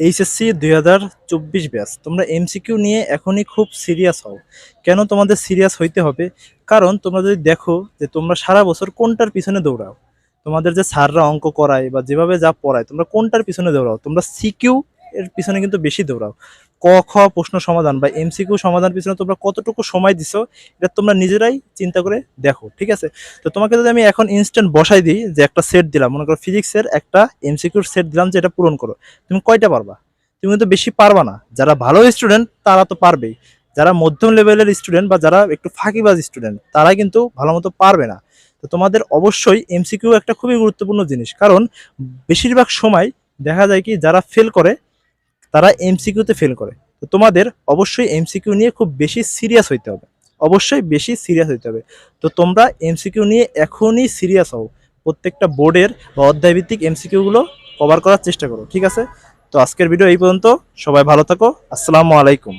HSC দুই হাজার চব্বিশ ব্যাস তোমরা এমসিকিউ নিয়ে এখনই খুব সিরিয়াস হও। কেন তোমাদের সিরিয়াস হইতে হবে? কারণ তোমরা যদি দেখো যে তোমরা সারা বছর কোনটার পিছনে দৌড়াও? তোমাদের যে সাররা অঙ্ক করায় বা যেভাবে যা পড়ায়, তোমরা কোনটার পিছনে দৌড়াও? তোমরা সিকিউ এর পিছনে কিন্তু বেশি দৌড়াও। ক, খ প্রশ্ন সমাধান বা এমসিকিউ সমাধান পিছনে তোমরা কতটুকু সময় দিছো, এটা তোমরা নিজেরাই চিন্তা করে দেখো, ঠিক আছে? তো তোমাকে যদি আমি এখন ইনস্ট্যান্ট বসাই দিই যে একটা সেট দিলাম, মনে করো ফিজিক্সের একটা এমসিকিউর সেট দিলাম যে এটা পূরণ করো, তুমি কয়টা পারবা? তুমি কিন্তু বেশি পারবা না। যারা ভালো স্টুডেন্ট তারা তো পারবেই। যারা মধ্যম লেভেলের স্টুডেন্ট বা যারা একটু ফাঁকিবাজ স্টুডেন্ট তারা কিন্তু ভালো মতো পারবে না। তো তোমাদের অবশ্যই এমসিকিউ একটা খুবই গুরুত্বপূর্ণ জিনিস, কারণ বেশিরভাগ সময় দেখা যায় কি যারা ফেল করে তারা এমসিকিউতে ফেল করে। তো তোমাদের অবশ্যই এমসিকিউ নিয়ে খুব বেশি সিরিয়াস হইতে হবে। অবশ্যই বেশি সিরিয়াস হইতে হবে। তো তোমরা এমসিকিউ নিয়ে এখনই সিরিয়াস হও। প্রত্যেকটা বোর্ডের বা অধ্যায়ভিত্তিক এমসিকিউগুলো কভার করার চেষ্টা করো, ঠিক আছে? তো আজকের ভিডিও এই পর্যন্ত। সবাই ভালো থাকো। আসসালামু আলাইকুম।